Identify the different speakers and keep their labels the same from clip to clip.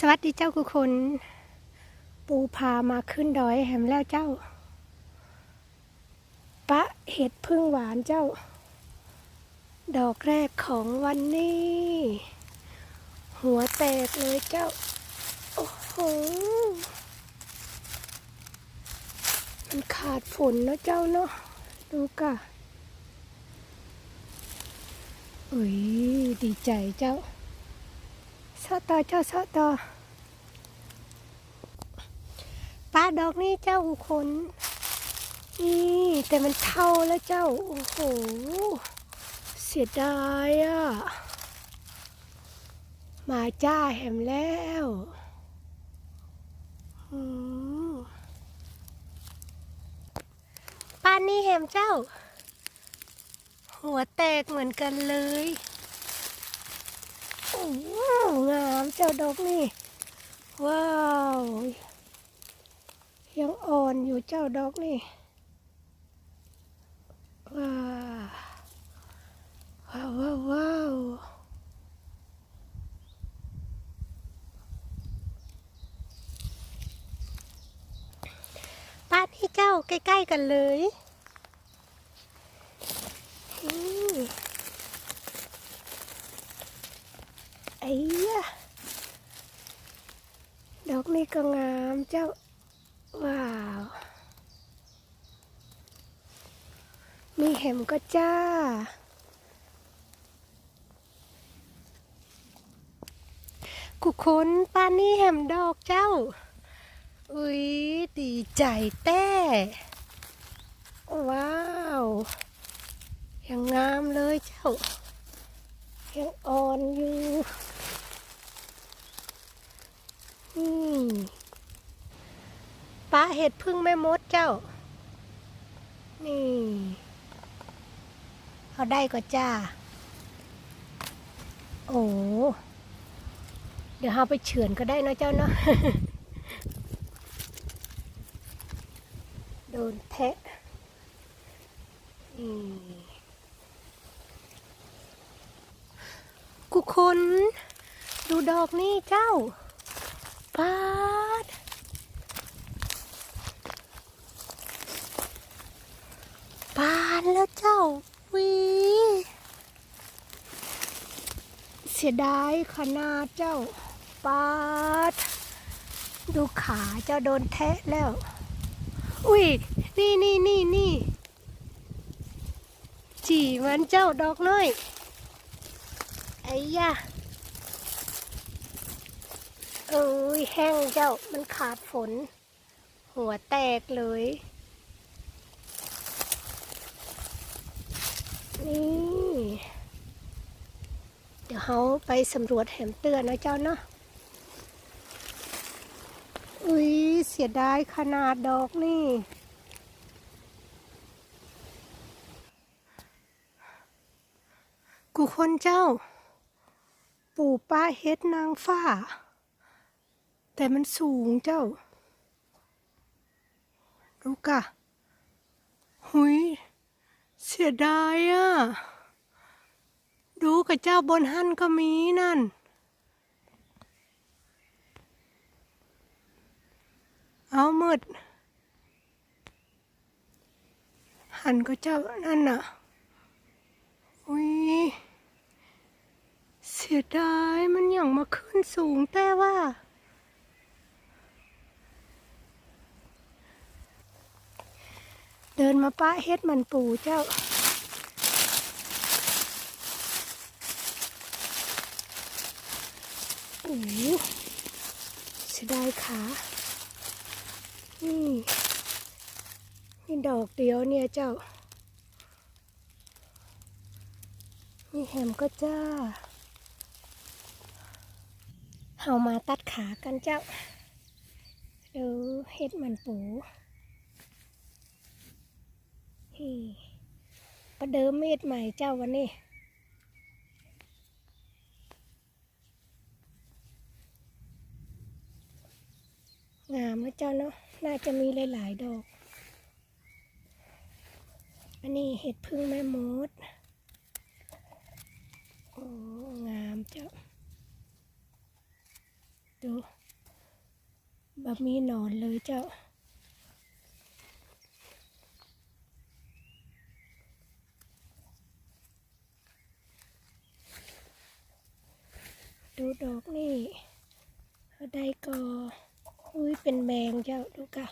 Speaker 1: สวัสดีเจ้าคุคน ปูพามาขึ้นดอยแหมแล้วเจ้า ปะเห็ดพึ่งหวานเจ้า ดอกแรกของวันนี้ หัวแตกเลยเจ้า โอ้โห มันขาดฝนเนอะเจ้าเนาะดูกะอุ้ยดีใจเจ้า สอต่อเจ้าสอต่อปลาดอกนี้เจ้าคนนี่แต่มันเท่าแล้วเจ้า โอ้โห เสียดายอะมาจ้าแหมแล้วป้านนี่แหมเจ้า หัวแตกเหมือนกันเลย งามเจ้าดอกนี่ ว้าวยังอ่อนอยู่เจ้าดอกนี่ว้าวว้าวว้าววาวป้านนี่เจ้าใกล้ ๆ กันเลยอืม ไอ้ยะดอ ก็งามเจ้า ว้าว มีแหมก็จ้า กุคนป้านนี่แหมดอกเจ้า อุ้ยดีใจแต้ ว้าว ยังงามเลยเจ้า ยังอ่อนอยู่ นี่ปลาเห็ดพึ่งแม่มดเจ้า นี่ เอาได้ก็จ้า โอ้เดี๋ยวเราไปเฉือนก็ได้นะเจ้าเนาะโดนแทะนี่กุคน ดูดอกนี่เจ้า ปาดปานแล้วเจ้าวีเสียดายขนาดเจ้าปาด ดูขาเจ้าโดนแทะแล้ว อุ้ย นี่นี่นี่นี่จีมันเจ้าดอกน้อยไอ้ยะ เอ้ยแห้งเจ้ามันขาดฝน หัวแตกเลย นี่ เดี๋ยวเขาไปสำรวจแหมเตือนนะเจ้าเนาะอุ้ยเสียดายขนาดดอกนี่กูคนเจ้า ปู่ป้าเฮ็ดนางฟ้า แต่มันสูงเจ้าดูกะ หุย เสียดายอะ ดูกับเจ้าบนหั่นก็มีนั่น เอาหมด หันก็เจ้านั่นน่ะ อุ้ย เสียดายมันอย่างมาขึ้นสูงแต่ว่า เดินมาป้าเฮ็ดมันปูเจ้า โอ้โหเสียดายขา นี่ นี่ดอกเดียวเนี่ยเจ้า นี่แฮมก็จ้าเฮามาตัดขากันเจ้า ดูเฮ็ดมันปู ประเดิมเม็ดใหม่เจ้าวันนี้งามนะเจ้าเนาะน่าจะมีหลาย ๆ ดอก อันนี้เห็ดพึ่งแม่มด โอ้ งามเจ้า ดูแบะมีหนอนเลยเจ้า ดูดอกนี่เอาได้ก็อุ้ยเป็นแมงเจ้าดูกะ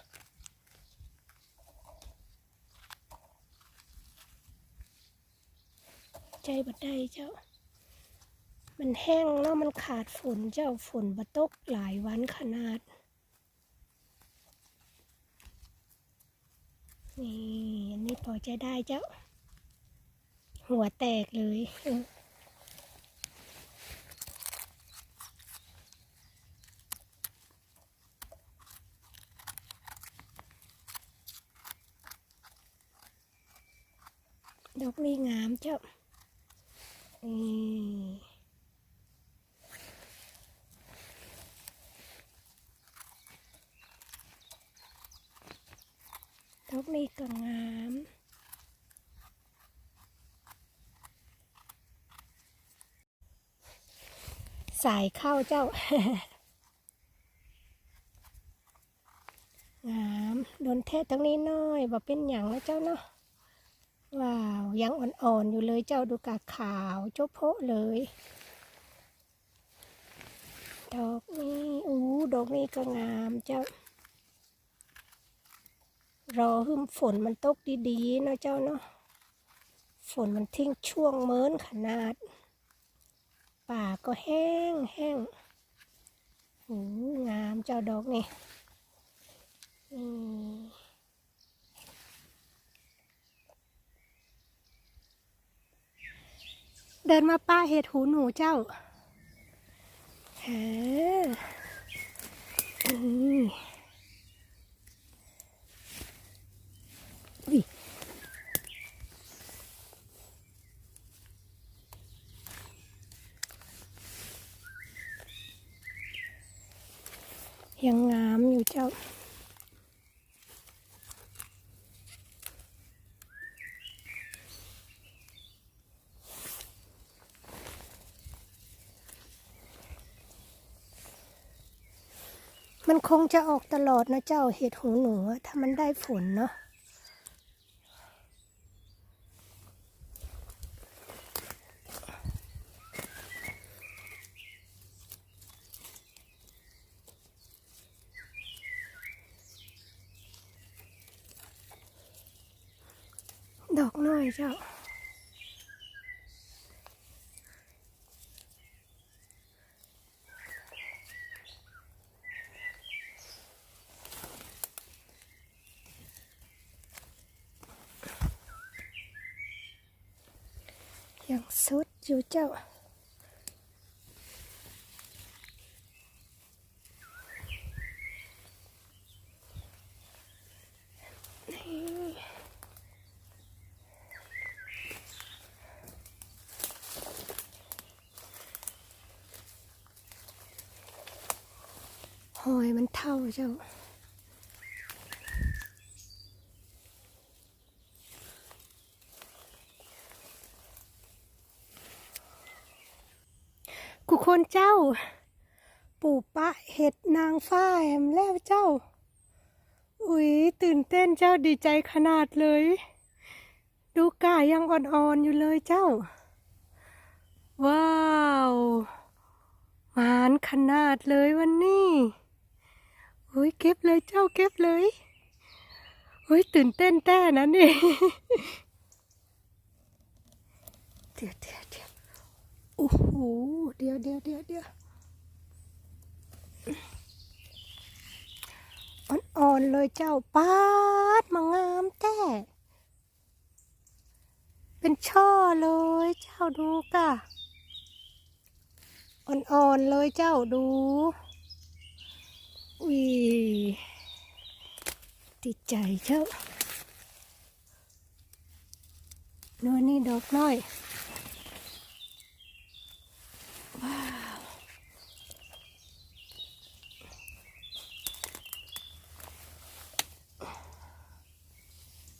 Speaker 1: ใจบัดได้เจ้า มันแห้งแล้วมันขาดฝนเจ้าฝนบตกหลายวันขนาด นี่อันนี้พอใจได้เจ้า หัวแตกเลย ดอกนี้งามเจ้านี่ดอกนี้ก็งามสายเข้าเจ้างามโดนแทะตรงนี้น้อยบ่เป็นอย่างแล้วเจ้าเนาะ ว้าว ยังอ่อนๆอยู่เลยเจ้าดูกาขาวโจโพะเลย ดอกนี้อู้ดอกนี้ก็งามเจ้า รอหึมฝนมันตกดีๆเนาะเจ้าเนาะฝนมันทิ้งช่วงเมินขนาด ป่าก็แห้งแห้งโอ้งามเจ้าดอกนี่นี่ เดินมาป้าเห็ดหูหนูเจ้าเอออุ้ยยังงามอยู่เจ้า มันคงจะออกตลอดนะเจ้าเห็ดหูหนู ถ้ามันได้ฝนเนาะดอกน้อยเจ้า ยัง สดอยู่เจ้าหอยมันเท่าเจ้า นเจ้า ปู่ปะเห็ดนางฟ้าแหมแล้วเจ้า อุ๊ยตื่นเต้นเจ้าดีใจขนาดเลย ดูกายยังอ่อนๆอยู่เลยเจ้า ว้าวหวานขนาดเลยวันนี้อุ๊ยเก็บเลยเจ้าเก็บเลยอุ๊ยตื่นเต้นแต้นะนี่เดี๋ยวเดี๋ยวเดี๋ยวโอ้โห เดี๋ยวเดี๋ยวเดี๋ยวเดี๋ยวอ่อนๆเลยเจ้าปาดมางามแต่เป็นช่อเลยเจ้าดูกะอ่อนๆเลยเจ้าดูอุ้ยติดใจเจ้าน่นนี่ดอกน้อย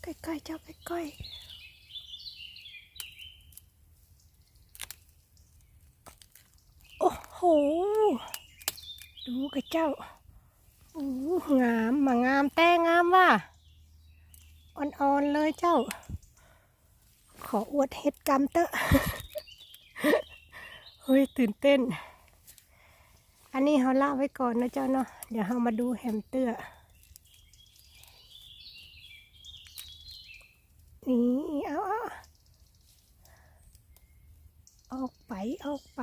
Speaker 1: ใกล้ๆ เจ้าใกล้ๆโอ้โห ดูกับเจ้าอู้งามมางามแต่งามว่ะอ่อนๆเลยเจ้า ขออวดเห็ดกรรมเตอะเฮ้ยตื่นเต้น อันนี้เขาเล่าไว้ก่อนนะเจ้าเนาะเดี๋ยวเรามาดูแฮมเตอร์ นี่เอาเอาออกไปออกไป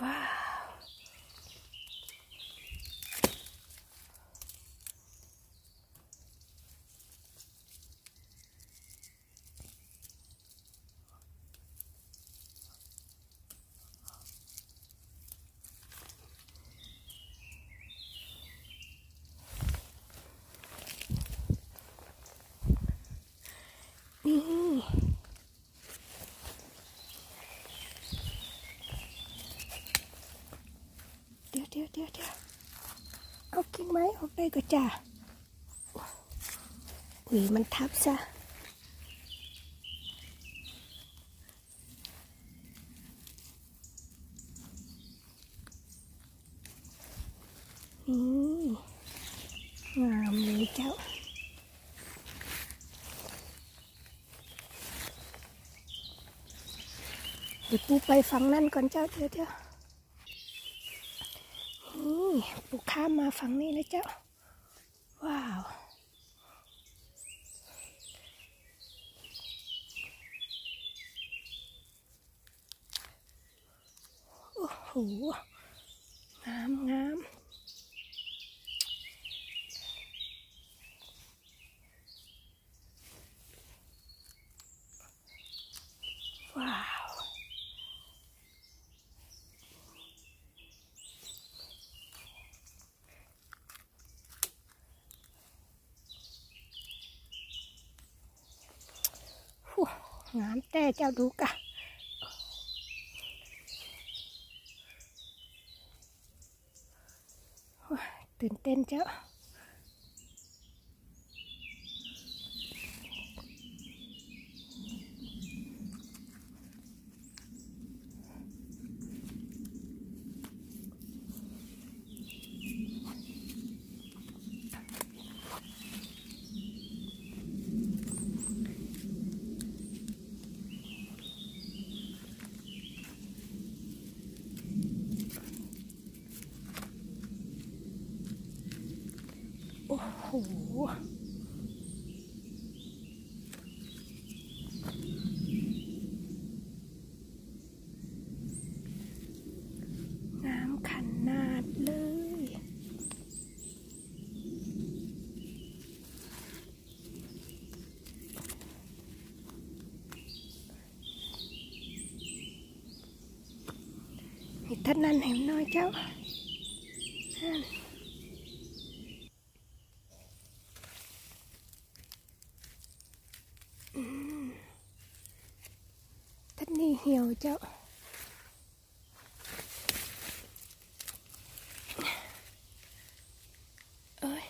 Speaker 1: ว้าว นี่ เดี๋ยวเดี๋ยวเดี๋ยวเดียวเอากิ่งไม้ออกได้ก็จ้าอุ้ยมันทับซะนี่งามเลยเจ้าเดี๋ยวปูไปฝั่งนั่นก่อนเจ้าเดี๋ยวเดี๋ยว นี่ปูข้ามมาฝั่งนี้แลยเจ้า ว้าว โอ้โหงามงามว้าว ฮู้งามแต่ เจ้าดูกะตื่นเต้นเจ้า โอ้โหงามขนาดเลยนี่ท่านนั้นเห็นน้อยเจ้านั่น ท่านนี่เหี่ยวเจ้า เอ้ย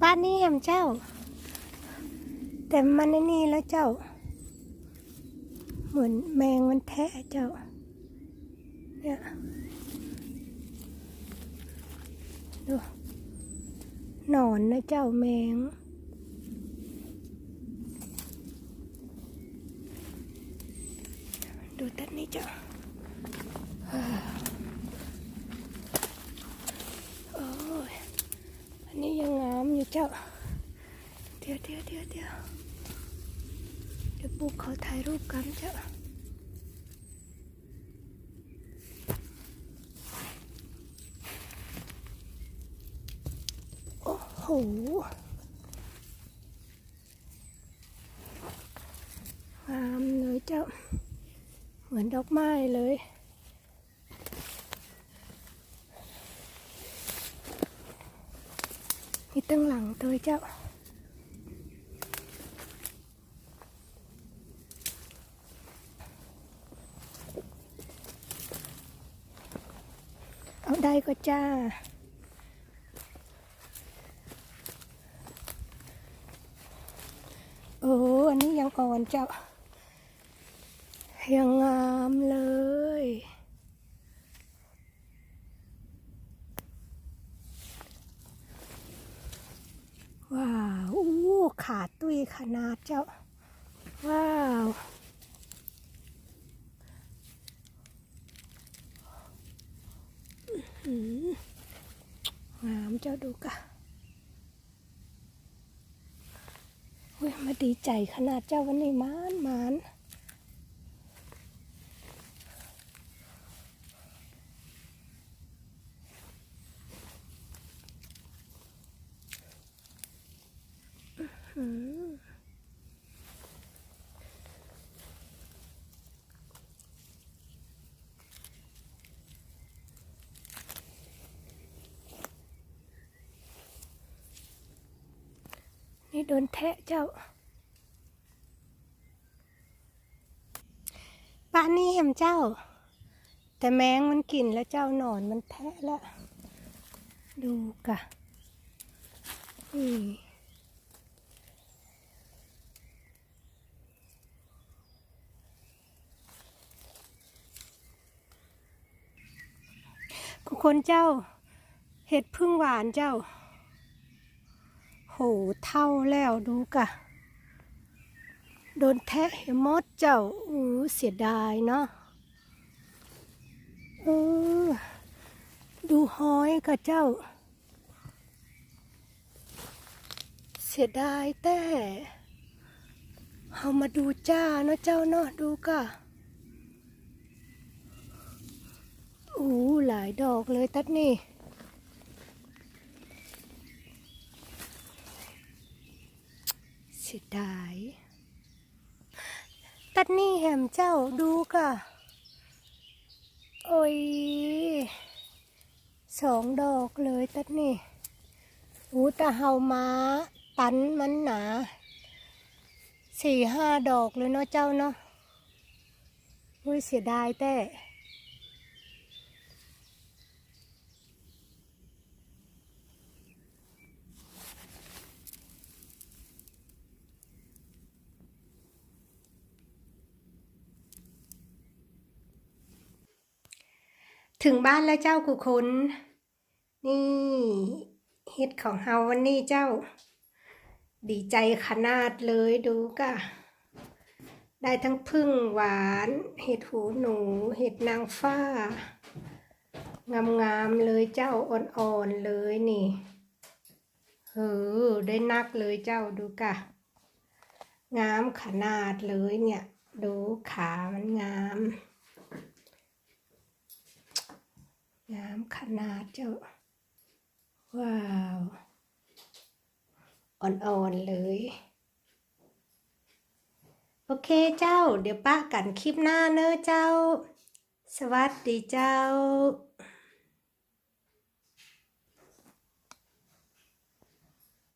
Speaker 1: บ้านนี้แหมเจ้า แต่มันนี่แล้วเจ้า เหมือนแมงมันแทะเจ้า เนี่ยดูหนอนนะเจ้าแมงดูต้นนี้เจ้าโอ้ยอันนี้ยังงามอยู่เจ้าเดี๋ยวเดี๋ยวเดี๋ยวเดี๋ยว เดี๋ยวปุ๊กเขาถ่ายรูปกันเจ้าโอ้โหงามเลยเจ้า เหมือนดอกไม้เลยนี่ตั้งหลังตัวเจ้า เอาได้ ก็จ้า โอ้อันนี้ยังอ่อนเจ้า ยังงามเลยว้าว อู้ขาตุ้ยขนาดเจ้า ว้าวอื้อหืองาม เจ้าดูกะเฮ้ยมาดีใจขนาดเจ้าวันนี้มานมานอืม นี่โดนแทะเจ้าป้านี่เห็มเจ้า แต่แมงมันกินแล้วเจ้าหนอนมันแทะแล้ว ดูกะนี่กุคนเจ้า เห็ดพึ่งหวานเจ้าโห เท่าแล้วดูกะ โดนแทะเห็มดเจ้าอู้เสียดายเนาะเออดูห้อยกับเจ้า เสียดายแต่เอามาดูจ้าเนาะเจ้าเนาะดูกะอู้หลายดอกเลยตัดนี่ สียดายตัดนี่แหมเจ้าดูกะโอ้ยสองดอกเลยตัดนี่หูตาเฮามาตันมันหนาสี่ห้าดอกเลยเนาะเจ้าเนาะอุ้ยเสียดายแต่ ถึงบ้านแล้วเจ้ากุคุณนี่เฮ็ดของเฮาวันนี้เจ้า ดีใจขนาดเลยดูกะได้ทั้งพึ่งหวาน เห็ดหูหนู เห็ดนางฟ้า งามๆเลยเจ้าอ่อนๆเลยนี่เออได้นักเลยเจ้าดูกะ งามขนาดเลยเนี่ย ดูขามันงาม งามขนาดเจ้า ว้าว อ่อนๆเลย โอเคเจ้า เดี๋ยวป้ากันคลิปหน้าเนอะเจ้า สวัสดีเจ้า